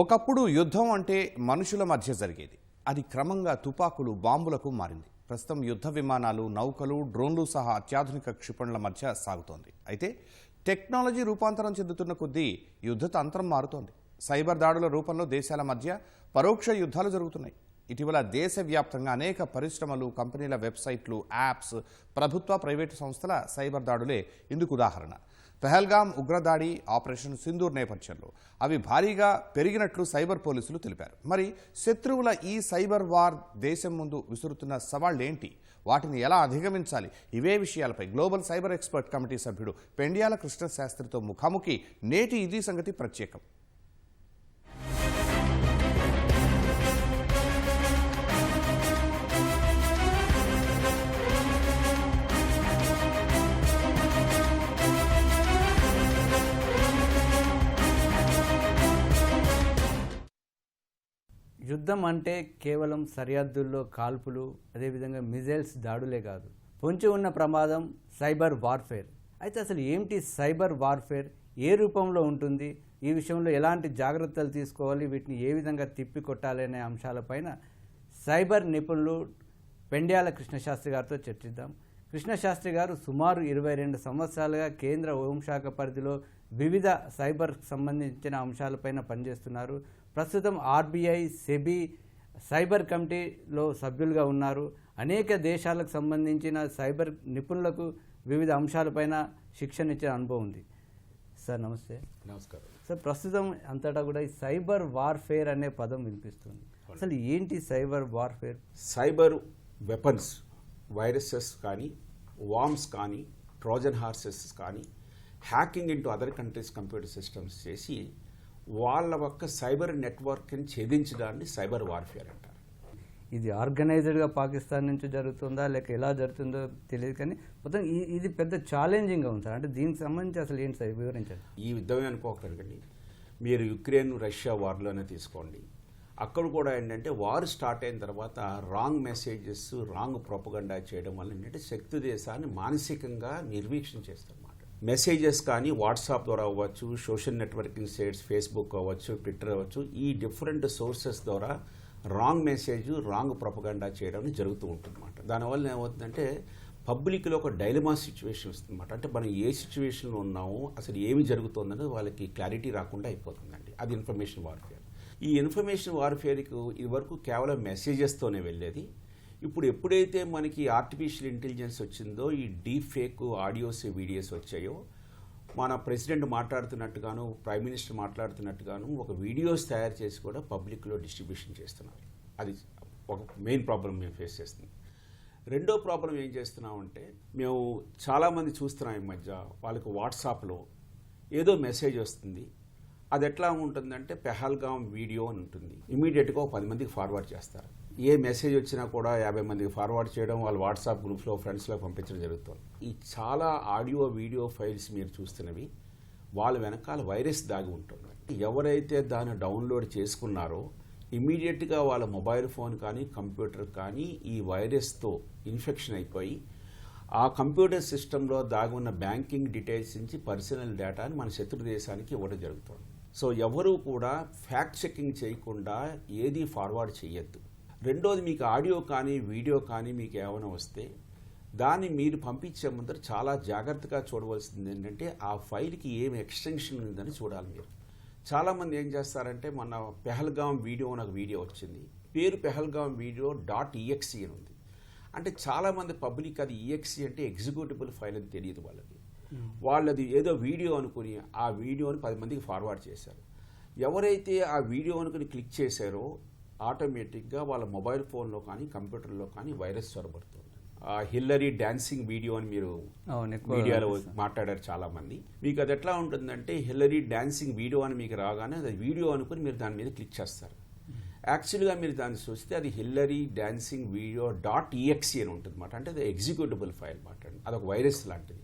ఒకప్పుడు యుద్ధం అంటే మనుషుల మధ్య జరిగేది. అది క్రమంగా తుపాకులు బాంబులకు మారింది. ప్రస్తుతం యుద్ధ విమానాలు నౌకలు డ్రోన్లు సహా అత్యాధునిక క్షిపణుల మధ్య సాగుతోంది. అయితే టెక్నాలజీ రూపాంతరం చెందుతున్న కొద్దీ యుద్ధ తంత్రం మారుతోంది. సైబర్ దాడుల రూపంలో దేశాల మధ్య పరోక్ష యుద్ధాలు జరుగుతున్నాయి. ఇటీవల దేశవ్యాప్తంగా అనేక పరిశ్రమలు కంపెనీల వెబ్సైట్లు యాప్స్ ప్రభుత్వ ప్రైవేటు సంస్థల సైబర్ దాడులే ఇందుకు ఉదాహరణ. పెహల్గాం ఉగ్రదాడి ఆపరేషన్ సింధూర్ నేపథ్యంలో. అవి భారీగా పెరిగినట్లు సైబర్ పోలీసులు తెలిపారు. మరి శత్రువుల ఈ సైబర్ వార్ దేశం ముందు విసురుతున్న సవాళ్ళేంటి వాటిని ఎలా అధిగమించాలి? ఇవే విషయాలపై గ్లోబల్ సైబర్ ఎక్స్పర్ట్ కమిటీ సభ్యుడు పెండియాల కృష్ణశాస్త్రితో ముఖాముఖి నేటి ఇది సంగతి ప్రత్యేకం. యుద్ధం అంటే కేవలం సరిహద్దుల్లో కాల్పులు అదేవిధంగా మిజైల్స్ దాడులే కాదు. పొంచి ఉన్న ప్రమాదం సైబర్ వార్ఫేర్. అయితే అసలు ఏమిటి సైబర్ వార్ఫేర్? ఏ రూపంలో ఉంటుంది? ఈ విషయంలో ఎలాంటి జాగ్రత్తలు తీసుకోవాలి? వీటిని ఏ విధంగా తిప్పి కొట్టాలి అనే అంశాలపైన సైబర్ నిపుణులు పెండ్యాల కృష్ణశాస్త్రి గారితో చర్చిద్దాం. కృష్ణశాస్త్రి గారు సుమారు ఇరవై రెండు సంవత్సరాలుగా కేంద్ర హోంశాఖ పరిధిలో వివిధ సైబర్ సంబంధించిన అంశాలపైన పనిచేస్తున్నారు. ప్రస్తుతం ఆర్బీఐ సెబీ సైబర్ కమిటీలో సభ్యులుగా ఉన్నారు. అనేక దేశాలకు సంబంధించిన సైబర్ నిపుణులకు వివిధ అంశాలపైన శిక్షణ ఇచ్చే అనుభవం ఉంది. సార్ నమస్తే. నమస్కారం. సార్ ప్రస్తుతం అంతటా కూడా ఈ సైబర్ వార్ఫేర్ అనే పదం వినిపిస్తుంది. అసలు ఏంటి cyber warfare? Cyber weapons viruses కానీ వామ్స్ కానీ ట్రోజన్ హార్సెస్ కానీ hacking into other countries computer systems చేసి వాళ్ళ యొక్క సైబర్ నెట్వర్క్ని ఛేదించడాన్ని సైబర్ వార్ఫేర్ అంటారు. ఇది ఆర్గనైజ్డ్గా పాకిస్తాన్ నుంచి జరుగుతుందా లేక ఎలా జరుగుతుందో తెలియదు కానీ మొత్తం ఇది పెద్ద ఛాలెంజింగ్గా ఉంది సార్. అంటే దీనికి సంబంధించి అసలు ఏంటి సార్ వివరించండి? ఈ యుద్ధమే అనుకోకండి. మీరు యుక్రెయిన్ రష్యా వార్లోనే తీసుకోండి. అక్కడ కూడా ఏంటంటే వార్ స్టార్ట్ అయిన తర్వాత రాంగ్ మెసేజెస్ రాంగ్ ప్రొపగండా చేయడం వల్ల ఏంటంటే శక్తి దేశాన్ని మానసికంగా నిర్వీక్షణ చేస్తారన్నమాట మెసేజెస్ కానీ వాట్సాప్ ద్వారా అవ్వచ్చు సోషల్ నెట్వర్కింగ్ సైట్స్ ఫేస్బుక్ అవ్వచ్చు ట్విట్టర్ అవ్వచ్చు ఈ డిఫరెంట్ సోర్సెస్ ద్వారా రాంగ్ మెసేజ్ రాంగ్ ప్రపగండా చేయడం జరుగుతూ ఉంటుందన్నమాట. దానివల్ల ఏమవుతుందంటే పబ్లిక్లో ఒక డైలమా సిచ్యువేషన్ వస్తుందన్నమాట. అంటే మనం ఏ సిచ్యువేషన్లో ఉన్నామో అసలు ఏమి జరుగుతుందని వాళ్ళకి క్లారిటీ రాకుండా అయిపోతుందండి. అది ఇన్ఫర్మేషన్ వార్ఫేర్. ఈ ఇన్ఫర్మేషన్ వార్ఫేర్కి ఇదివరకు కేవలం మెసేజెస్తోనే వెళ్ళేది. ఇప్పుడు ఎప్పుడైతే మనకి ఆర్టిఫిషియల్ ఇంటెలిజెన్స్ వచ్చిందో ఈ డీప్ ఫేక్ ఆడియోస్ వీడియోస్ వచ్చాయో మన ప్రెసిడెంట్ మాట్లాడుతున్నట్టుగాను ప్రైమ్ మినిస్టర్ మాట్లాడుతున్నట్టుగాను ఒక వీడియోస్ తయారు చేసి కూడా పబ్లిక్లో డిస్ట్రిబ్యూషన్ చేస్తున్నారు. అది ఒక మెయిన్ ప్రాబ్లం మేము ఫేస్ చేస్తుంది. రెండో ప్రాబ్లం ఏం చేస్తున్నామంటే మేము చాలామంది చూస్తున్నాం ఈ మధ్య వాళ్ళకి వాట్సాప్లో ఏదో మెసేజ్ వస్తుంది. అది ఎట్లా ఉంటుందంటే పెహల్గాం వీడియో అని ఉంటుంది. ఇమీడియట్గా ఒక పది మందికి ఫార్వర్డ్ చేస్తారు. ఏ మెసేజ్ వచ్చినా కూడా యాభై మందికి ఫార్వర్డ్ చేయడం వాళ్ళ వాట్సాప్ గ్రూప్స్లో ఫ్రెండ్స్లో పంపించడం జరుగుతుంది. ఈ చాలా ఆడియో వీడియో ఫైల్స్ మీరు చూస్తున్నవి వాళ్ళ వెనకాల వైరస్ దాగి ఉంటుంది. ఎవరైతే దాన్ని డౌన్లోడ్ చేసుకున్నారో ఇమీడియట్గా వాళ్ళ మొబైల్ ఫోన్ కానీ కంప్యూటర్ కానీ ఈ వైరస్తో ఇన్ఫెక్షన్ అయిపోయి ఆ కంప్యూటర్ సిస్టంలో దాగి ఉన్న బ్యాంకింగ్ డీటెయిల్స్ నుంచి పర్సనల్ డేటాని మన శత్రు దేశానికి ఇవ్వడం జరుగుతుంది. సో ఎవరూ కూడా ఫ్యాక్ట్ చెకింగ్ చేయకుండా ఏది ఫార్వర్డ్ చేయొద్దు. రెండోది మీకు ఆడియో కానీ వీడియో కానీ మీకు ఏమైనా వస్తే దాన్ని మీరు పంపించే ముందర చాలా జాగ్రత్తగా చూడవలసింది ఏంటంటే ఆ ఫైల్కి ఏం ఎక్స్టెన్షన్ ఉందని చూడాలి మీరు. చాలామంది ఏం చేస్తారంటే మొన్న పెహల్గాం వీడియో నాకు వీడియో వచ్చింది. పేరు పెహల్గాం వీడియో డాట్ ఈఎక్సీ అని ఉంది. అంటే చాలామంది పబ్లిక్ అది ఈఎక్సీ అంటే ఎగ్జిక్యూటిబుల్ ఫైల్ అని తెలియదు వాళ్ళకి. వాళ్ళది ఏదో వీడియో అనుకుని ఆ వీడియోని పది మందికి ఫార్వర్డ్ చేశారు. ఎవరైతే ఆ వీడియో అనుకుని క్లిక్ చేశారో ఆటోమేటిక్గా వాళ్ళ మొబైల్ ఫోన్లో కానీ కంప్యూటర్లో కానీ వైరస్ చొరబడుతుంది. ఆ హిల్లరీ డాన్సింగ్ వీడియో అని మీరు మీడియాలో మాట్లాడారు చాలా మంది మీకు అది ఎట్లా ఉంటుందంటే హిల్లరీ డాన్సింగ్ వీడియో అని మీకు రాగానే అది వీడియో అనుకుని మీరు దాని మీద క్లిక్ చేస్తారు. యాక్చువల్గా మీరు దాన్ని చూస్తే అది Hillary dancing video dot E X E అని ఉంటుంది అనమాట అంటే అది ఎగ్జిక్యూటిబుల్ ఫైల్ మాట. అదొక వైరస్ లాంటిది.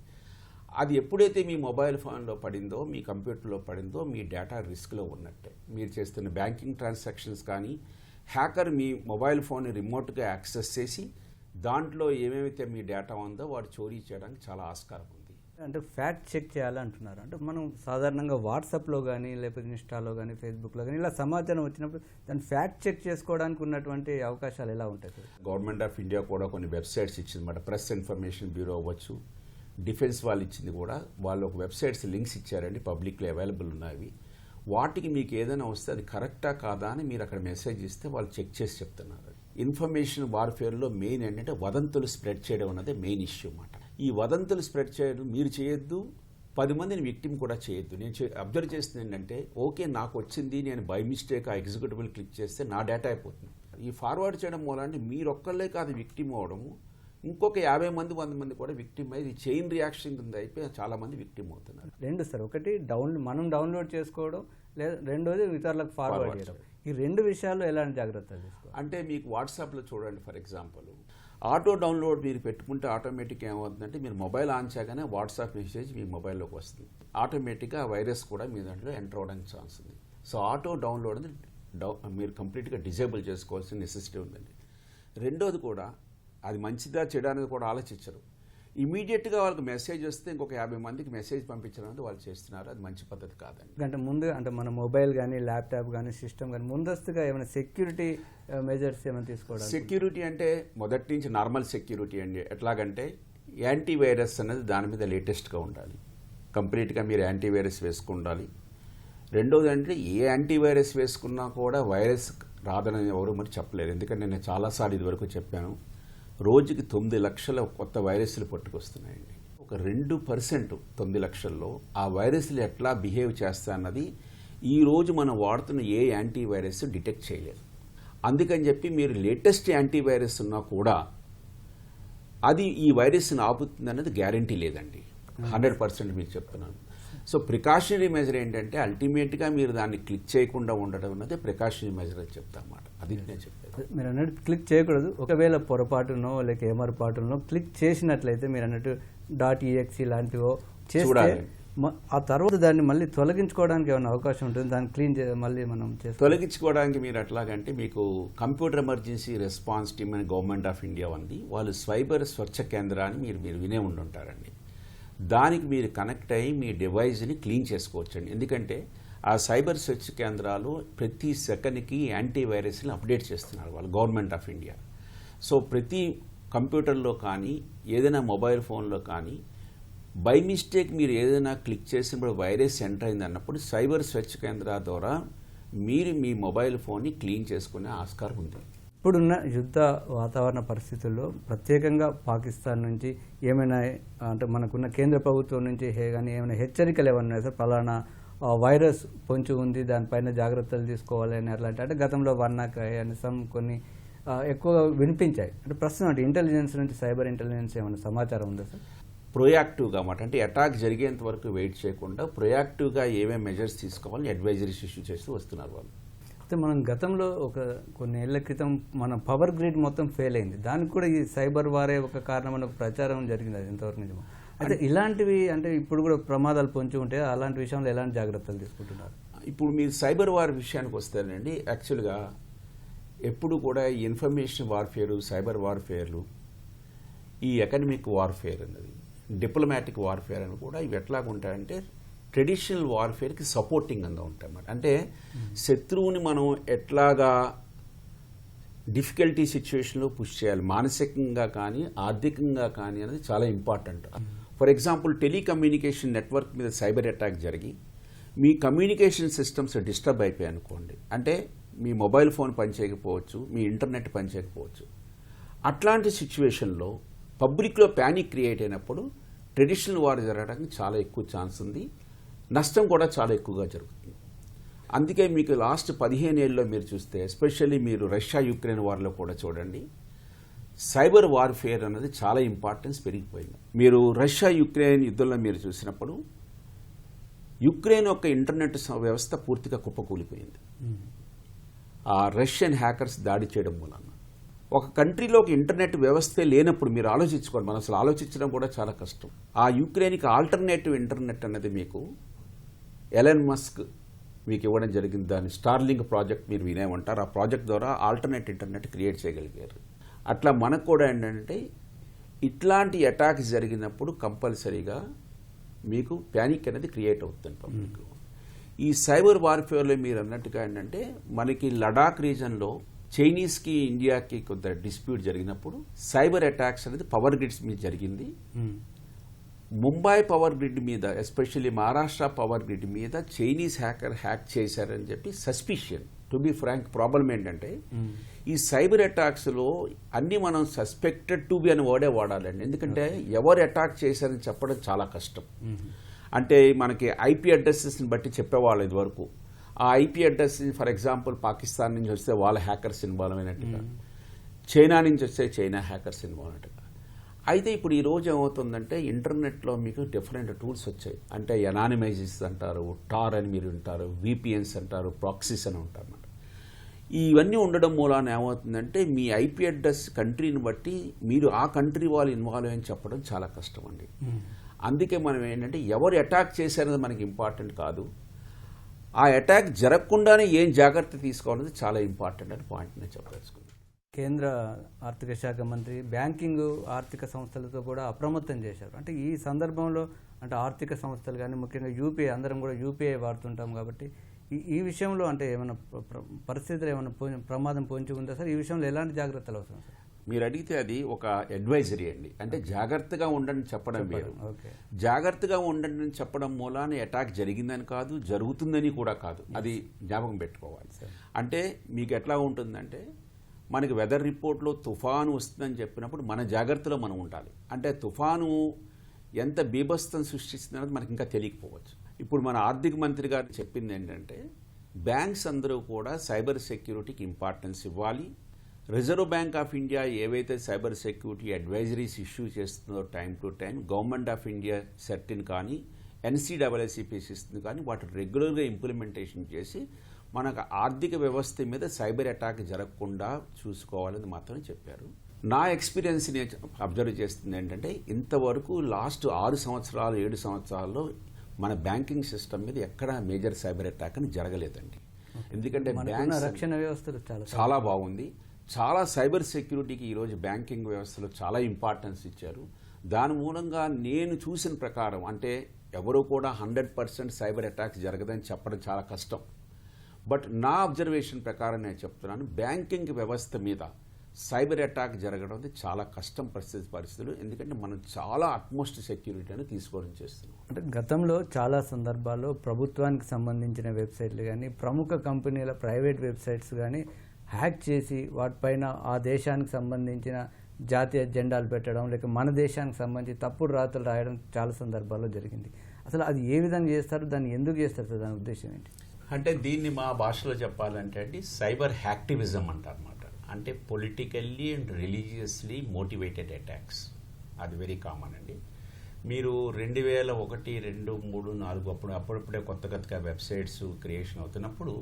అది ఎప్పుడైతే మీ మొబైల్ ఫోన్లో పడిందో మీ కంప్యూటర్లో పడిందో మీ డేటా రిస్క్లో ఉన్నట్టే. మీరు చేస్తున్న బ్యాంకింగ్ ట్రాన్సాక్షన్స్ కానీ హ్యాకర్ మీ మొబైల్ ఫోన్ని రిమోట్గా యాక్సెస్ చేసి దాంట్లో ఏమేమైతే మీ డేటా ఉందో వాడు చోరీ చేయడానికి చాలా ఆస్కారం ఉంది. అంటే ఫ్యాక్ట్ చెక్ చేయాలంటున్నారు. అంటే మనం సాధారణంగా వాట్సాప్లో కానీ లేకపోతే ఇన్స్టాలో కానీ ఫేస్బుక్లో కానీ ఇలా సమాచారం వచ్చినప్పుడు దాన్ని ఫ్యాక్ట్ చెక్ చేసుకోవడానికి ఉన్నటువంటి అవకాశాలు ఎలా ఉంటాయి గవర్నమెంట్ ఆఫ్ ఇండియా కూడా కొన్ని వెబ్సైట్స్ ఇచ్చిందన్నమాట. ప్రెస్ ఇన్ఫర్మేషన్ బ్యూరో అవ్వచ్చు డిఫెన్స్ వాళ్ళు ఇచ్చింది కూడా వాళ్ళు ఒక వెబ్సైట్స్ లింక్స్ ఇచ్చారండి. పబ్లిక్లో అవైలబుల్ ఉన్నాయి వాటికి మీకు ఏదైనా వస్తే అది కరెక్టా కాదా అని మీరు అక్కడ మెసేజ్ ఇస్తే వాళ్ళు చెక్ చేసి చెప్తున్నారు. ఇన్ఫర్మేషన్ వార్ఫేర్లో మెయిన్ ఏంటంటే వదంతులు స్ప్రెడ్ చేయడం అన్నది మెయిన్ ఇష్యూ అన్నమాట. ఈ వదంతులు స్ప్రెడ్ చేయడం మీరు చేయొద్దు పది మందిని విక్టిమ్ కూడా చేయొద్దు. నేను అబ్జర్వ్ చేసింది ఏంటంటే ఓకే నాకు వచ్చింది నేను బై మిస్టేక్ ఆ ఎగ్జిక్యూటివ్ క్లిక్ చేస్తే నా డేటా అయిపోతుంది. ఈ ఫార్వర్డ్ చేయడం మూలాన్ని మీరు ఒక్కళ్ళే కాదు విక్టిమ్ అవడము ఇంకొక యాభై మంది వంద మంది కూడా విక్టిమ్ అయ్యి చైన్ రియాక్షన్ కింద అయిపోయి చాలా మంది విక్టిమ్ అవుతున్నారు. రెండు సార్ ఒకటి డౌన్ మనం డౌన్లోడ్ చేసుకోవడం లేదా రెండోది ఇతరులకు ఫార్వర్డ్ చేయడం. ఈ రెండు విషయాల్లో ఎలాంటి జాగ్రత్తలు తీసుకోవాలి? అంటే మీకు వాట్సాప్లో చూడండి ఫర్ ఎగ్జాంపుల్. ఆటో డౌన్లోడ్ మీరు పెట్టుకుంటే ఆటోమేటిక్ ఏమవుతుందంటే మీరు మొబైల్ ఆన్ చేయగానే వాట్సాప్ మెసేజ్ మీ మొబైల్లోకి వస్తుంది. ఆటోమేటిక్గా వైరస్ కూడా మీ దాంట్లో ఎంటర్ అవ్వడానికి ఛాన్స్ ఉంది. సో ఆటో డౌన్లోడ్ అనేది డౌ మీరు కంప్లీట్గా డిజేబుల్ చేసుకోవాల్సిన నెసెసిటీ ఉందండి. రెండోది కూడా అది మంచిదా చెడా అనేది కూడా ఆలోచించరు. ఇమీడియట్గా వాళ్ళకి మెసేజ్ వస్తే ఇంకొక యాభై మందికి మెసేజ్ పంపించడం అనేది వాళ్ళు చేస్తున్నారు. అది మంచి పద్ధతి కాదండి. ఎందుకంటే ముందు అంటే మన మొబైల్ కానీ ల్యాప్టాప్ కానీ సిస్టమ్ కానీ ముందస్తుగా ఏమైనా సెక్యూరిటీ మెజర్స్ ఏమైనా తీసుకోవడం సెక్యూరిటీ అంటే మొదటి నుంచి నార్మల్ సెక్యూరిటీ అండి. ఎట్లాగంటే యాంటీ వైరస్ అనేది దాని మీద లేటెస్ట్గా ఉండాలి. కంప్లీట్గా మీరు యాంటీ వైరస్ వేసుకుండాలి. రెండోది అంటే ఏ యాంటీ వైరస్ వేసుకున్నా కూడా వైరస్ రాదని ఎవరు మరి చెప్పలేరు. ఎందుకంటే నేను చాలాసార్లు ఇదివరకు చెప్పాను. రోజుకి తొమ్మిది లక్షల కొత్త వైరస్లు పట్టుకొస్తున్నాయండి. ఒక రెండు పర్సెంట్ తొమ్మిది లక్షల్లో ఆ వైరస్లు ఎట్లా బిహేవ్ చేస్తా అన్నది ఈ రోజు మనం వాడుతున్న ఏ యాంటీ వైరస్ డిటెక్ట్ చేయలేదు. అందుకని చెప్పి మీరు లేటెస్ట్ యాంటీ వైరస్ ఉన్నా కూడా అది ఈ వైరస్ని ఆపుతుంది అన్నది గ్యారంటీ లేదండి. హండ్రెడ్ పర్సెంట్ మీకు చెప్తున్నాను. సో ప్రికాషనరీ మెజర్ ఏంటంటే అల్టిమేట్గా మీరు దాన్ని క్లిక్ చేయకుండా ఉండడం అన్నది ప్రికాషనరీ మెజర్ అని చెప్తామాట అది నేను చెప్పేది. మీరు అన్నట్టు క్లిక్ చేయకూడదు. ఒకవేళ పొరపాటునో లేక ఏమరపాటునో క్లిక్ చేసినట్లయితే మీరు అన్నట్టు డాట్ ఈఎక్సీ లాంటివో చేస్తే ఆ తర్వాత దాన్ని మళ్ళీ తొలగించుకోవడానికి ఏమైనా అవకాశం ఉంటుంది? దాన్ని క్లీన్ మళ్ళీ మనం తొలగించుకోవడానికి మీరు ఎట్లాగంటే మీకు కంప్యూటర్ ఎమర్జెన్సీ రెస్పాన్స్ టీమ్ అని గవర్నమెంట్ ఆఫ్ ఇండియా ఉంది. వాళ్ళు స్వైబర్ స్వచ్ఛ కేంద్రాన్ని మీరు మీరు వినే ఉండుంటారండి. దానికి మీరు కనెక్ట్ అయ్యి మీ డివైజ్ని క్లీన్ చేసుకోవచ్చండి. ఎందుకంటే ఆ సైబర్ స్వచ్ఛ కేంద్రాలు ప్రతి సెకండ్కి యాంటీ వైరస్ని అప్డేట్ చేస్తున్నారు వాళ్ళు గవర్నమెంట్ ఆఫ్ ఇండియా. సో ప్రతి కంప్యూటర్లో కానీ ఏదైనా మొబైల్ ఫోన్లో కానీ బై మిస్టేక్ మీరు ఏదైనా క్లిక్ చేసినప్పుడు వైరస్ ఎంటర్ అయింది అన్నప్పుడు సైబర్ స్వచ్ఛ కేంద్రాల ద్వారా మీరు మీ మొబైల్ ఫోన్ని క్లీన్ చేసుకునే ఆస్కారం ఉంది. ఇప్పుడున్న యుద్ధ వాతావరణ పరిస్థితుల్లో ప్రత్యేకంగా పాకిస్తాన్ నుంచి ఏమైనా అంటే మనకున్న కేంద్ర ప్రభుత్వం నుంచి హే కానీ ఏమైనా హెచ్చరికలు ఏమైనా సార్? ఫలానా వైరస్ పొంచి ఉంది దానిపైన జాగ్రత్తలు తీసుకోవాలని అట్లాంటి అంటే గతంలో వర్ణాకాయ అని సమ్ కొన్ని ఎక్కువగా వినిపించాయి. అంటే ప్రస్తుతం అంటే ఇంటెలిజెన్స్ నుంచి సైబర్ ఇంటెలిజెన్స్ ఏమైనా సమాచారం ఉందా సార్? ప్రొయాక్టివ్గా అన్నమాట అంటే అటాక్ జరిగేంత వరకు వెయిట్ చేయకుండా ప్రొయాక్టివ్గా ఏమేమి మెజర్స్ తీసుకోవాలని అడ్వైజరీస్ ఇష్యూ చేస్తూ వస్తున్నారు వాళ్ళు. అయితే మనం గతంలో ఒక కొన్ని ఏళ్ళ క్రితం మన పవర్ గ్రిడ్ మొత్తం ఫెయిల్ అయింది. దానికి కూడా ఈ సైబర్ వారే ఒక కారణం అని ఒక ప్రచారం జరిగింది అది ఎంతవరకు నిజమో? అయితే ఇలాంటివి అంటే ఇప్పుడు కూడా ప్రమాదాలు పొంచి ఉంటే అలాంటి విషయంలో ఎలాంటి జాగ్రత్తలు తీసుకుంటున్నారు? ఇప్పుడు మీరు సైబర్ వార్ విషయానికి వస్తారండి యాక్చువల్గా ఎప్పుడు కూడా ఈ ఇన్ఫర్మేషన్ వార్ఫేరు సైబర్ వార్ఫేర్లు ఈ ఎకనమిక్ వార్ఫేర్ అన్నది డిప్లొమాటిక్ వార్ఫేర్ అని కూడా ఇవి ఎట్లాగా ఉంటాయంటే ట్రెడిషనల్ వార్ఫేర్కి సపోర్టింగ్ అంగా ఉంటాయి అన్నమాట అంటే శత్రువుని మనం ఎట్లాగా డిఫికల్టీ సిచ్యువేషన్లో పుష్ చేయాలి మానసికంగా కానీ ఆర్థికంగా కానీ అనేది చాలా important. For example telecommunication network మీద సైబర్ అటాక్ జరిగి మీ కమ్యూనికేషన్ సిస్టమ్స్ డిస్టర్బ్ అయిపోయాయి అనుకోండి. అంటే మీ మొబైల్ ఫోన్ పనిచేయకపోవచ్చు మీ ఇంటర్నెట్ పనిచేయకపోవచ్చు. అట్లాంటి సిచ్యువేషన్లో పబ్లిక్లో ప్యానిక్ క్రియేట్ అయినప్పుడు ట్రెడిషనల్ వార్ జరగడానికి చాలా ఎక్కువ ఛాన్స్ ఉంది. నష్టం కూడా చాలా ఎక్కువగా జరుగుతుంది. అందుకే మీకు లాస్ట్ పదిహేను ఏళ్ళలో మీరు చూస్తే ఎస్పెషల్లీ మీరు రష్యా యుక్రెయిన్ వార్లో కూడా చూడండి సైబర్ వార్ఫేర్ అనేది చాలా ఇంపార్టెన్స్ పెరిగిపోయింది. మీరు రష్యా యుక్రెయిన్ యుద్ధంలో మీరు చూసినప్పుడు యుక్రెయిన్ యొక్క ఇంటర్నెట్ వ్యవస్థ పూర్తిగా కుప్పకూలిపోయింది. ఆ రష్యన్ హ్యాకర్స్ దాడి చేయడం మూలన ఒక కంట్రీలో ఒక ఇంటర్నెట్ వ్యవస్థే లేనప్పుడు మీరు ఆలోచించుకోండి. మనం అసలు ఆలోచించడం కూడా చాలా కష్టం. ఆ యుక్రెయిన్కి ఆల్టర్నేటివ్ ఇంటర్నెట్ అనేది మీకు ఎలన్ మస్క్ మీకు ఇవ్వడం జరిగింది. దాని స్టార్లింక్ ప్రాజెక్ట్ మీరు వినే ఉంటారు ఆ ప్రాజెక్ట్ ద్వారా ఆల్టర్నేట్ ఇంటర్నెట్ క్రియేట్ చేయగలిగారు. అట్లా మనకు కూడా ఏంటంటే ఇట్లాంటి అటాక్స్ జరిగినప్పుడు కంపల్సరీగా మీకు ప్యానిక్ అనేది క్రియేట్ అవుతుంది పబ్లిక్. ఈ సైబర్ వార్ఫేర్లో మీరు అన్నట్టుగా ఏంటంటే మనకి లడాక్ రీజన్లో చైనీస్కి ఇండియాకి కొంత డిస్ప్యూట్ జరిగినప్పుడు సైబర్ అటాక్స్ అనేది పవర్ గ్రిడ్స్ మీద జరిగింది. ముంబై పవర్ గ్రిడ్ మీద ఎస్పెషల్లీ మహారాష్ట్ర పవర్ గ్రిడ్ మీద చైనీస్ హ్యాకర్ హ్యాక్ చేశారని చెప్పి suspicion to be frank problem ఏంటంటే ఈ సైబర్ అటాక్స్లో అన్ని మనం సస్పెక్టెడ్ టు బి అని వర్డే వాడాలండి. ఎందుకంటే ఎవరు అటాక్ చేశారని చెప్పడం చాలా కష్టం. అంటే మనకి ఐపీ అడ్రసెస్ని బట్టి చెప్పేవాళ్ళు ఇదివరకు. ఆ IP address for example Pakistan నుంచి వస్తే వాళ్ళ హ్యాకర్స్ ఇన్వాల్వ్ అయినట్టుగా చైనా నుంచి వస్తే చైనా హ్యాకర్స్ ఇన్వాల్వ్ అయినట్టుగా అయితే ఇప్పుడు ఈ రోజు ఏమవుతుందంటే ఇంటర్నెట్లో మీకు డిఫరెంట్ టూల్స్ వచ్చాయి. అంటే ఎనానిమైజిస్ అంటారు టార్ అని మీరు వింటారు విపిఎన్స్ అంటారు ప్రాక్సిస్ అని ఉంటారు అన్నమాట. ఇవన్నీ ఉండడం మూలాన ఏమవుతుందంటే మీ ఐపీ అడ్రస్ కంట్రీని బట్టి మీరు ఆ కంట్రీ వాళ్ళు ఇన్వాల్వ్ అని చెప్పడం చాలా కష్టం అండి. అందుకే మనం ఏంటంటే ఎవరు అటాక్ చేశారనేది మనకి ఇంపార్టెంట్ కాదు. ఆ అటాక్ జరగకుండానే ఏం జాగ్రత్త తీసుకోవాలనేది చాలా ఇంపార్టెంట్ అని పాయింట్ నేను చెప్పదలుచుకున్నాను కేంద్ర ఆర్థిక శాఖ మంత్రి బ్యాంకింగ్ ఆర్థిక సంస్థలతో కూడా అప్రమత్తం చేశారు. అంటే ఈ సందర్భంలో అంటే ఆర్థిక సంస్థలు కానీ ముఖ్యంగా యూపీఐ అందరం కూడా యూపీఐ వాడుతుంటాం కాబట్టి ఈ ఈ విషయంలో అంటే ఏమైనా ప్ర- ప్ర- పరిస్థితులు ఏమైనా ప్రమాదం పొంచి ఉందా సార్? ఈ విషయంలో ఎలాంటి జాగ్రత్తలు అవసరం సార్? మీరు అడిగితే అది ఒక అడ్వైజరీ అండి. అంటే జాగ్రత్తగా ఉండండి చెప్పడం వేరు. ఓకే. జాగ్రత్తగా ఉండండి అని చెప్పడం మూలాన అటాక్ జరిగిందని కాదు జరుగుతుందని కూడా కాదు. అది జ్ఞాపకం పెట్టుకోవాలి. అంటే మీకు ఎట్లా ఉంటుందంటే మనకి వెదర్ రిపోర్ట్లో తుఫాను వస్తుందని చెప్పినప్పుడు మన జాగ్రత్తలో మనం ఉండాలి. అంటే తుఫాను ఎంత బీభత్సం సృష్టిస్తున్నది మనకి ఇంకా తెలియకపోవచ్చు. ఇప్పుడు మన ఆర్థిక మంత్రి గారు చెప్పింది ఏంటంటే బ్యాంక్స్ అందరూ కూడా సైబర్ సెక్యూరిటీకి ఇంపార్టెన్స్ ఇవ్వాలి. రిజర్వ్ బ్యాంక్ ఆఫ్ ఇండియా ఏవైతే సైబర్ సెక్యూరిటీ అడ్వైజరీస్ ఇష్యూ చేస్తుందో time to time government of India CERT In కానీ ఎన్సీడబ్ల్యూసీపీస్ ఇస్తుంది కానీ వాటి రెగ్యులర్గా ఇంప్లిమెంటేషన్ చేసి మనకు ఆర్థిక వ్యవస్థ మీద సైబర్ అటాక్ జరగకుండా చూసుకోవాలని మాత్రం చెప్పారు. నా ఎక్స్పీరియన్స్ నేను అబ్జర్వ్ చేస్తుంది ఏంటంటే ఇంతవరకు లాస్ట్ ఆరు సంవత్సరాలు ఏడు సంవత్సరాల్లో మన బ్యాంకింగ్ సిస్టమ్ మీద ఎక్కడ మేజర్ సైబర్ అటాక్ అని జరగలేదండి. ఎందుకంటే బ్యాంక్స్ రక్షణ వ్యవస్థలు చాలా చాలా బాగుంది. చాలా సైబర్ సెక్యూరిటీకి ఈరోజు బ్యాంకింగ్ వ్యవస్థలో చాలా ఇంపార్టెన్స్ ఇచ్చారు. దాని మూలంగా నేను చూసిన ప్రకారం అంటే ఎవరు కూడా హండ్రెడ్ పర్సెంట్ సైబర్ అటాక్స్ జరగదని చెప్పడం చాలా కష్టం. బట్ నా అబ్జర్వేషన్ ప్రకారం నేను చెప్తున్నాను బ్యాంకింగ్ వ్యవస్థ మీద సైబర్ అటాక్ జరగడం అనేది చాలా కష్టం పరిస్థితి పరిస్థితులు. ఎందుకంటే మనం చాలా అట్మోస్ట్ సెక్యూరిటీ అని తీసుకోవడం చేస్తున్నాం. అంటే గతంలో చాలా సందర్భాల్లో ప్రభుత్వానికి సంబంధించిన వెబ్సైట్లు కానీ ప్రముఖ కంపెనీల ప్రైవేట్ వెబ్సైట్స్ కానీ హ్యాక్ చేసి వాటిపైన ఆ దేశానికి సంబంధించిన జాతీయ జెండాలు పెట్టడం లేక మన దేశానికి సంబంధించి తప్పుడు రాతలు రాయడం చాలా సందర్భాల్లో జరిగింది. అసలు అది ఏ విధంగా చేస్తారు? దాన్ని ఎందుకు చేస్తారు సార్? దాని ఉద్దేశం ఏంటి? అంటే దీన్ని మా భాషలో చెప్పాలంటే అండి సైబర్ హ్యాక్టివిజం అంటారన్నమాట అంటే politically and religiously motivated attacks. అది వెరీ కామన్ అండి. మీరు రెండు వేల ఒకటి రెండు మూడు నాలుగు అప్పుడు అప్పుడప్పుడే కొత్త కొత్తగా వెబ్సైట్స్ క్రియేషన్ అవుతున్నప్పుడు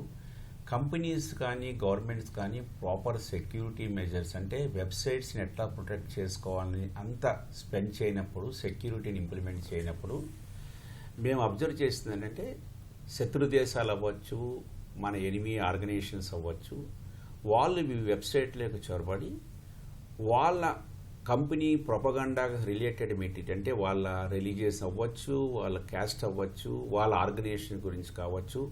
కంపెనీస్ కానీ గవర్నమెంట్స్ కానీ ప్రాపర్ సెక్యూరిటీ మెజర్స్ అంటే వెబ్సైట్స్ని ఎట్లా ప్రొటెక్ట్ చేసుకోవాలని అంత స్పెండ్ చేయనప్పుడు సెక్యూరిటీని ఇంప్లిమెంట్ చేయనప్పుడు మేము అబ్జర్వ్ చేసింది ఏంటంటే శత్రు దేశాలు అవ్వచ్చు మన ఎనిమి ఆర్గనైజేషన్స్ అవ్వచ్చు వాళ్ళు మీ వెబ్సైట్లోకి చొరబడి వాళ్ళ కంపెనీ ప్రొపగండా రిలేటెడ్ మెటీరియల్ అంటే వాళ్ళ రిలీజియస్ అవ్వచ్చు వాళ్ళ క్యాస్ట్ అవ్వచ్చు వాళ్ళ ఆర్గనైజేషన్ గురించి కావచ్చు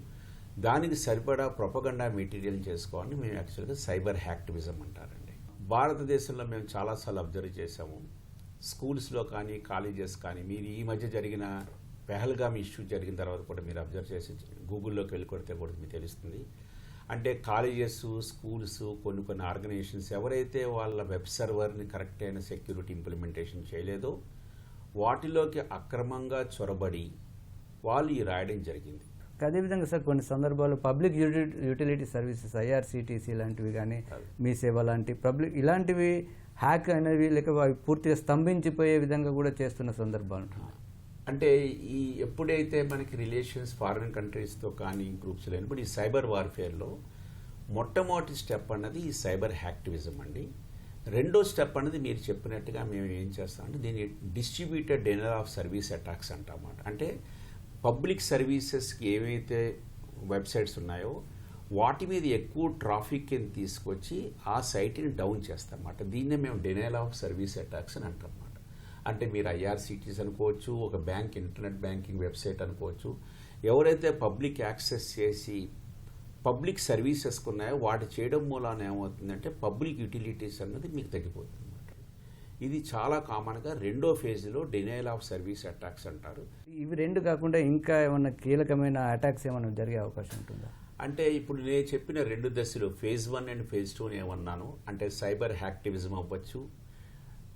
దానికి సరిపడా ప్రొపగండా మెటీరియల్ చేసుకోవాలని మేము యాక్చువల్గా సైబర్ హ్యాక్టివిజం అంటారండి. భారతదేశంలో మేము చాలాసార్లు అబ్జర్వ్ చేసాము స్కూల్స్లో కానీ కాలేజెస్ కానీ మీరు ఈ మధ్య జరిగిన పెహల్గామ్ ఇష్యూ జరిగిన తర్వాత కూడా మీరు అబ్జర్వ్ చేసి గూగుల్లోకి వెళ్ళి కొడితే కూడా మీకు తెలుస్తుంది. అంటే కాలేజెస్ స్కూల్స్ కొన్ని కొన్ని ఆర్గనైజేషన్స్ ఎవరైతే వాళ్ళ వెబ్ సర్వర్ని కరెక్ట్ అయిన సెక్యూరిటీ ఇంప్లిమెంటేషన్ చేయలేదో వాటిలోకి అక్రమంగా చొరబడి వాళ్ళు ఈ రాయడం జరిగింది. అదేవిధంగా సార్ కొన్ని సందర్భాల్లో పబ్లిక్ యూటి- యూటిలిటీ సర్వీసెస్ ఐఆర్సిటీసీ లాంటివి కానీ మీ సేవ లాంటి పబ్లిక్ ఇలాంటివి హ్యాక్ అనేవి లేక పూర్తిగా స్తంభించిపోయే విధంగా కూడా చేస్తున్న సందర్భాలు. ఉంటున్నాయి అంటే ఈ ఎప్పుడైతే మనకి రిలేషన్స్ ఫారిన్ కంట్రీస్తో కానీ గ్రూప్స్ లేనప్పుడు ఈ సైబర్ వార్ఫేర్లో మొట్టమొదటి స్టెప్ అన్నది ఈ సైబర్ హ్యాక్టివిజం అండి. రెండో స్టెప్ అన్నది మీరు చెప్పినట్టుగా మేము ఏం చేస్తామంటే దీన్ని distributed denial of service attacks అంటామాట అంటే పబ్లిక్ సర్వీసెస్కి ఏవైతే వెబ్సైట్స్ ఉన్నాయో వాటి మీద ఎక్కువ ట్రాఫిక్ని తీసుకొచ్చి ఆ సైట్ని డౌన్ చేస్తామన్నమాట. దీన్నే మేము డెనైల్ ఆఫ్ సర్వీస్ అటాక్స్ అని అంటాం అంటే మీరు ఐఆర్సిటీస్ అనుకోవచ్చు ఒక బ్యాంక్ ఇంటర్నెట్ బ్యాంకింగ్ వెబ్సైట్ అనుకోవచ్చు ఎవరైతే పబ్లిక్ యాక్సెస్ చేసి పబ్లిక్ సర్వీసెస్ ఉన్నాయో వాటి చేయడం మూలాన ఏమవుతుందంటే పబ్లిక్ యూటిలిటీస్ అన్నది మీకు తగ్గిపోతుంది ఇది చాలా కామన్గా రెండో ఫేజ్లో డినైల్ ఆఫ్ సర్వీస్ అటాక్స్ అంటారు. ఇవి రెండు కాకుండా ఇంకా ఏమన్నా కీలకమైన అటాక్స్ ఏమైనా జరిగే అవకాశం ఉంటుందా? అంటే ఇప్పుడు నేను చెప్పిన రెండు దశలు phase one and phase two ఏమన్నాను అంటే సైబర్ హ్యాక్టివిజం అవ్వచ్చు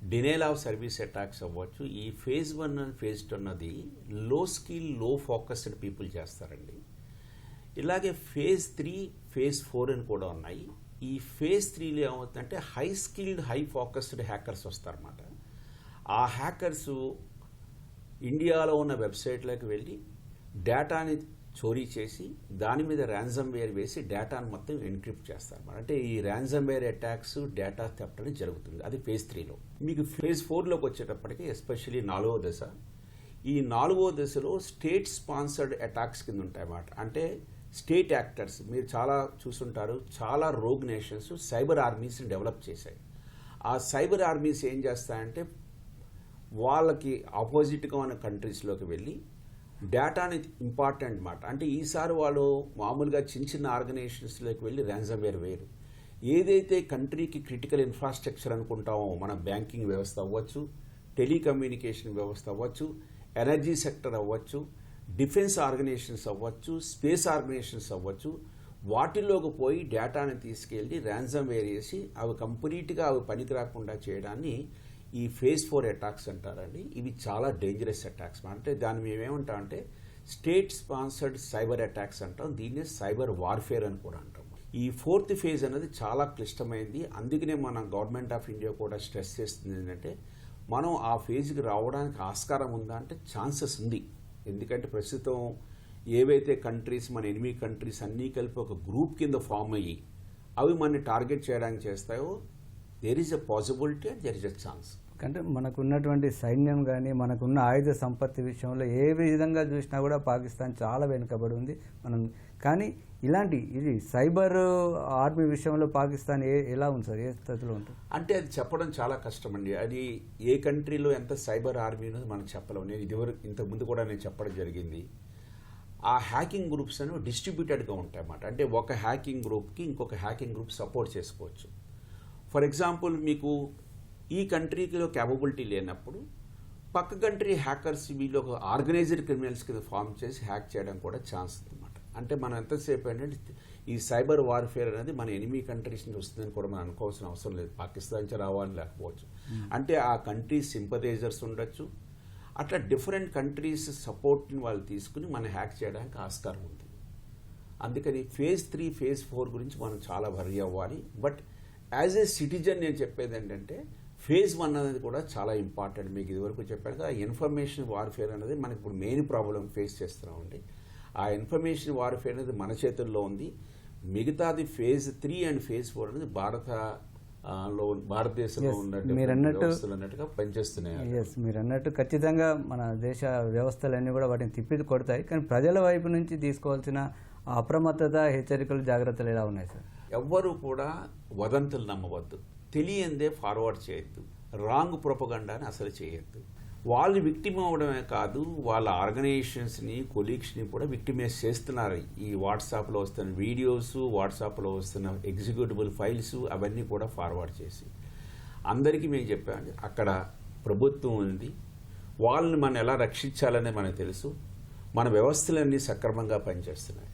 డినేల్ ఆఫ్ సర్వీస్ అటాక్స్ అవ్వచ్చు. ఈ phase one and phase two అన్నది లో స్కిల్లో ఫోకస్డ్ పీపుల్ చేస్తారండి. ఇలాగే ఫేజ్ త్రీ ఫేజ్ ఫోర్ అని కూడా ఉన్నాయి. ఈ ఫేజ్ త్రీలో ఏమవుతుందంటే high skilled high focused hackers వస్తారన్నమాట. ఆ హ్యాకర్స్ ఇండియాలో ఉన్న వెబ్సైట్లోకి వెళ్ళి డేటాని చోరీ చేసి దాని మీద ర్యాన్సమ్ వేర్ వేసి డేటాను మొత్తం ఎన్క్రిప్ట్ చేస్తారు అంటే ఈ ransomware attacks data theft అనేది జరుగుతుంది. అది ఫేజ్ త్రీలో మీకు ఫేజ్ ఫోర్లోకి వచ్చేటప్పటికి ఎస్పెషల్లీ నాలుగో దశ ఈ నాలుగో దశలో స్టేట్ స్పాన్సర్డ్ అటాక్స్ కింద ఉంటాయి అన్నమాట. అంటే స్టేట్ యాక్టర్స్ మీరు చాలా చూసుంటారు చాలా రోగ్ నేషన్స్ సైబర్ ఆర్మీస్ని డెవలప్ చేశాయి. ఆ సైబర్ ఆర్మీస్ ఏం చేస్తాయంటే వాళ్ళకి ఆపోజిట్గా ఉన్న కంట్రీస్లోకి వెళ్ళి డేటాని ఇంపార్టెంట్ మాట. అంటే ఈసారి వాళ్ళు మామూలుగా చిన్న చిన్న ఆర్గనైజేషన్స్లోకి వెళ్ళి ర్యాన్సమ్వేర్ వేరు. ఏదైతే కంట్రీకి క్రిటికల్ ఇన్ఫ్రాస్ట్రక్చర్ అనుకుంటామో మన బ్యాంకింగ్ వ్యవస్థ అవ్వచ్చు టెలికమ్యూనికేషన్ వ్యవస్థ అవ్వచ్చు ఎనర్జీ సెక్టర్ అవ్వచ్చు డిఫెన్స్ ఆర్గనైజేషన్స్ అవ్వచ్చు స్పేస్ ఆర్గనైజేషన్స్ అవ్వచ్చు వాటిల్లోకి పోయి డేటాని తీసుకెళ్ళి ర్యాన్సమ్ వేర్ చేసి అవి కంప్లీట్గా అవి పనికి రాకుండా చేయడాన్ని ఈ ఫేజ్ ఫోర్ అటాక్స్ అంటారండి. ఇవి చాలా డేంజరస్ అటాక్స్ అంటే దాన్ని మేమేమంటాం అంటే స్టేట్ స్పాన్సర్డ్ సైబర్ అటాక్స్ అంటాం. దీన్నే సైబర్ వార్ఫేర్ అని కూడా అంటాం. ఈ ఫోర్త్ ఫేజ్ అనేది చాలా క్లిష్టమైంది. అందుకనే మన గవర్నమెంట్ ఆఫ్ ఇండియా కూడా స్ట్రెస్ చేస్తుంది ఏంటంటే మనం ఆ ఫేజ్కి రావడానికి ఆస్కారం ఉందా అంటే ఛాన్సెస్ ఉంది. ఎందుకంటే ప్రస్తుతం ఏవైతే కంట్రీస్ మన ఎనిమిది కంట్రీస్ అన్నీ కలిపి ఒక గ్రూప్ కింద ఫామ్ అయ్యి అవి మనని టార్గెట్ చేయడానికి చేస్తాయో there is a possibility and there is a chance అంటే మనకున్నటువంటి సైన్యం కానీ మనకున్న ఆయుధ సంపత్తి విషయంలో ఏ విధంగా చూసినా కూడా పాకిస్తాన్ చాలా వెనుకబడి ఉంది. మనం కానీ ఇలాంటి ఇది సైబర్ ఆర్మీ విషయంలో పాకిస్తాన్ ఏ ఎలా ఉంది సార్? ఏ స్థితిలో ఉంటుంది అంటే అది చెప్పడం చాలా కష్టం అండి అది ఏ కంట్రీలో ఎంత సైబర్ ఆర్మీ అనేది మనం చెప్పలేము. నేను ఇదివరకు ఇంతకు ముందు కూడా నేను చెప్పడం జరిగింది. ఆ హ్యాకింగ్ గ్రూప్స్ అనేవి డిస్ట్రిబ్యూటెడ్గా ఉంటాయి అన్నమాట అంటే ఒక హ్యాకింగ్ గ్రూప్కి ఇంకొక హ్యాకింగ్ గ్రూప్ సపోర్ట్ చేసుకోవచ్చు. ఫర్ ఎగ్జాంపుల్ మీకు ఈ కంట్రీలో క్యాపబిలిటీ లేనప్పుడు పక్క కంట్రీ హ్యాకర్స్ వీళ్ళు ఒక ఆర్గనైజ్డ్ క్రిమినల్స్ కింద ఫామ్ చేసి హ్యాక్ చేయడం కూడా ఛాన్స్ ఉందన్నమాట అంటే మనం ఎంతసేపు ఏంటంటే ఈ సైబర్ వార్ఫేర్ అనేది మన ఎనిమి కంట్రీస్ నుంచి వస్తుందని కూడా మనం అనుకోవాల్సిన అవసరం లేదు. పాకిస్తాన్ నుంచి రావాలని లేకపోవచ్చు. అంటే ఆ కంట్రీస్ సింపథైజర్స్ ఉండొచ్చు. అట్లా డిఫరెంట్ కంట్రీస్ సపోర్ట్ని వాళ్ళు తీసుకుని మనం హ్యాక్ చేయడానికి ఆస్కారం ఉంది. అందుకని ఫేజ్ త్రీ ఫేజ్ ఫోర్ గురించి మనం చాలా వరీ అవ్వాలి. బట్ యాజ్ ఏ సిటిజన్ నేను చెప్పేది ఏంటంటే ఫేజ్ వన్ అనేది కూడా చాలా ఇంపార్టెంట్. మీకు ఇదివరకు చెప్పాను కదా ఇన్ఫర్మేషన్ వార్ఫేర్ అనేది మనకి ఇప్పుడు మెయిన్ ప్రాబ్లం ఫేస్ చేస్తున్నామండి. ఆ ఇన్ఫర్మేషన్ వార్ఫేర్ అనేది మన చేతుల్లో ఉంది. మిగతాది phase three and phase four అనేది భారత లో భారతదేశంలో Yes, ఉన్న మీరు different అన్నట్టు- వ్యవస్థలు అన్నట్టుగా పనిచేస్తున్నాయి. మీరు అన్నట్టు ఖచ్చితంగా మన దేశ వ్యవస్థలన్నీ కూడా వాటిని తిప్పి కొడతాయి. కానీ ప్రజల వైపు నుంచి తీసుకోవాల్సిన అప్రమత్తత హెచ్చరికలు జాగ్రత్తలు ఎలా ఉన్నాయి సార్? ఎవ్వరూ కూడా వదంతులు నమ్మవద్దు. తెలియందే ఫార్వర్డ్ చేయొద్దు. రాంగ్ ప్రొపగండాని అసలు చేయొద్దు. వాళ్ళు విక్టిమ్ అవ్వడమే కాదు వాళ్ళ ఆర్గనైజేషన్స్ని కొలీగ్స్ని కూడా విక్టిమైజ్ చేస్తున్నారు. ఈ వాట్సాప్లో వస్తున్న వీడియోస్ వాట్సాప్లో వస్తున్న ఎగ్జిక్యూటిబుల్ ఫైల్స్ అవన్నీ కూడా ఫార్వర్డ్ చేసి. అందరికీ మేము చెప్పామండి అక్కడ ప్రభుత్వం ఉంది. వాళ్ళని మనం ఎలా రక్షించాలని మనకు తెలుసు. మన వ్యవస్థలన్నీ సక్రమంగా పనిచేస్తున్నాయి.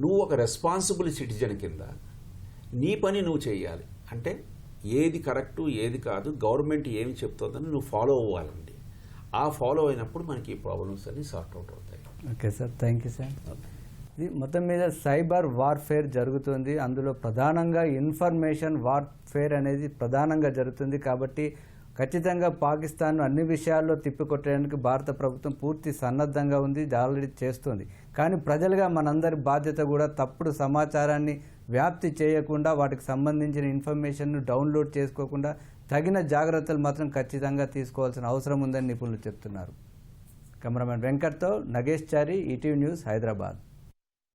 నువ్వు ఒక రెస్పాన్సిబుల్ సిటిజన్ కింద నీ పని నువ్వు చేయాలి. అంటే ఏది కరెక్టు ఏది కాదు గవర్నమెంట్ ఏమి చెప్తుందని నువ్వు ఫాలో అవ్వాలండి. ఆ ఫాలో అయినప్పుడు మనకి ఈ ప్రాబ్లమ్స్ అన్ని సార్ట్ అవుట్ అవుతాయి. Okay sir thank you sir. ఇది మొత్తం మీద సైబర్ వార్ఫేర్ జరుగుతుంది. అందులో ప్రధానంగా ఇన్ఫర్మేషన్ వార్ఫేర్ అనేది ప్రధానంగా జరుగుతుంది కాబట్టి ఖచ్చితంగా పాకిస్తాన్ అన్ని విషయాల్లో తిప్పికొట్టడానికి భారత ప్రభుత్వం పూర్తి సన్నద్ధంగా ఉంది ఆల్రెడీ చేస్తుంది. కానీ ప్రజలుగా మనందరి బాధ్యత కూడా తప్పుడు సమాచారాన్ని వ్యాప్తి చేయకుండా వాటికి సంబంధించిన ఇన్ఫర్మేషన్ను డౌన్లోడ్ చేసుకోకుండా తగిన జాగ్రత్తలు మాత్రం ఖచ్చితంగా తీసుకోవాల్సిన అవసరం ఉందని నిపుణులు చెప్తున్నారు. కెమెరామెన్ వెంకట్తో నగేష్ చారి ఈటీవీ న్యూస్ హైదరాబాద్.